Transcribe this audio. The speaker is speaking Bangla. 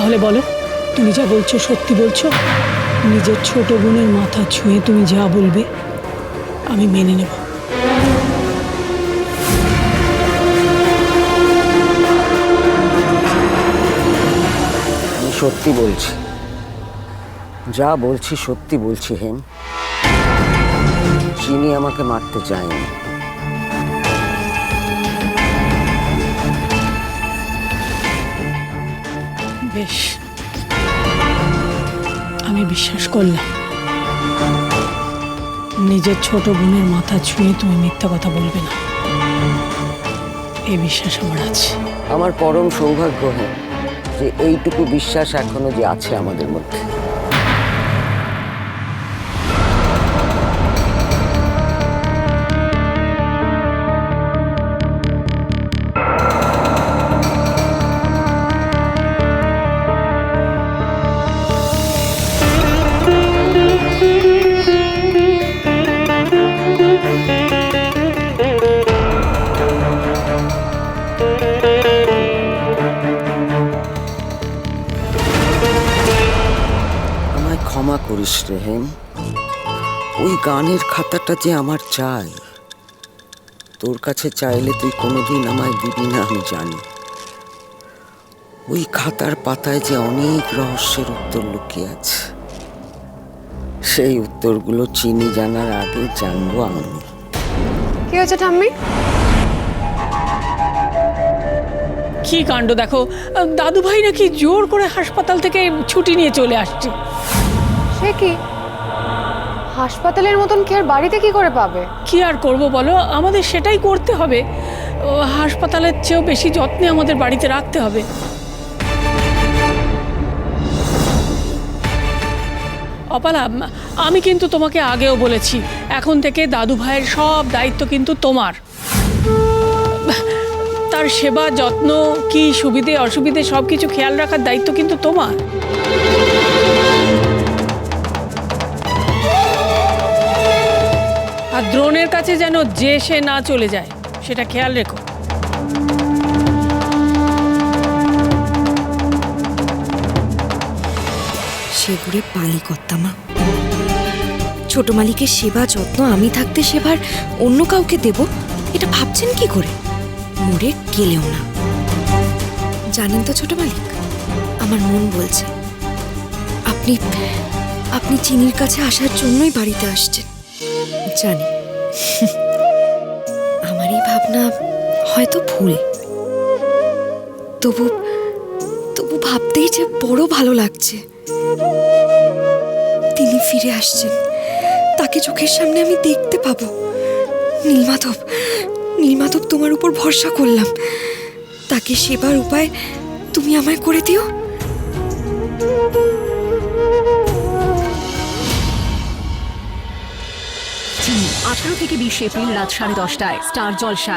তাহলে বলো, তুমি যা বলছো সত্যি বলছো? নিজের ছোট বোনের মাথা ছুঁয়ে তুমি যা বলবে, আমি মেনে নেব। আমি সত্যি বলছি। যা বলছি সত্যি বলছি, হেম। চিনি আমাকে মারতে চায়নি বেশ। আমি বিশ্বাস করলাম। নিজের ছোট বোনের মাথা ছুঁয়ে তুমি মিথ্যা কথা বলবে না। এ বিশ্বাস আমার আছে। আমার পরম সৌভাগ্য হেম যে এইটুকু বিশ্বাস এখনও যে আছে আমাদের মধ্যে। ক্ষমা করিস রে হেম। ওই গানের খাতাটা যে আমার চাই তোর কাছে চাইলে তুই কোনোদিন আমায় দিবি না আমি জানি। ওই খাতার পাতায় যে অনেক রহস্যের উত্তর লুকিয়ে আছে সেই উত্তরগুলো চিনি জানার আগে জানব আমি। কি হয়েছে ঠাম্মি? কি কাণ্ড দেখো দাদু ভাই নাকি জোর করে হাসপাতাল থেকে ছুটি নিয়ে চলে আসছে। সে কি? হাসপাতালের মতন কি আর বাড়িতে কি করে পাবে? কি আর করব বলো? আমাদের সেটাই করতে হবে। ও, হাসপাতালের চেয়েও বেশি যত্নে আমাদের বাড়িতে রাখতে হবে। অপালা আমি কিন্তু তোমাকে আগেও বলেছি এখন থেকে দাদু ভাইয়ের সব দায়িত্ব কিন্তু তোমার। তার সেবা যত্ন কি সুবিধে অসুবিধে সব কিছু খেয়াল রাখার দায়িত্ব কিন্তু তোমার। আর দ্রোণের কাছে যেন যে সে না চলে যায়, সেটা খেয়াল রেখো। সেগুড়ে পালি কর্তামা ছোট মালিকের সেবা যত্ন আমি থাকতে সেবার অন্য কাউকে দেব, এটা ভাবছেন কি করে? মরে গেলেও না। জানেন তো ছোট মালিক, আমার মন বলছে, আপনি আপনি চিনির কাছে আসার জন্যই বাড়িতে আসছেন। জানি। আমার এই ভাবনা হয়তো ভুল। তবু তবু ভাবতেই যে বড় ভালো লাগছে। তিনি ফিরে আসছেন। তাকে চোখের সামনে আমি দেখতে পাবো। নীলমাধব নীলমাধব তোমার উপর ভরসা করলাম। তাকে সেবার উপায় তুমি আমায় করে দিও। আঠারো থেকে বিশ এপ্রিল রাত সাড়ে দশটায় স্টার জলসায়।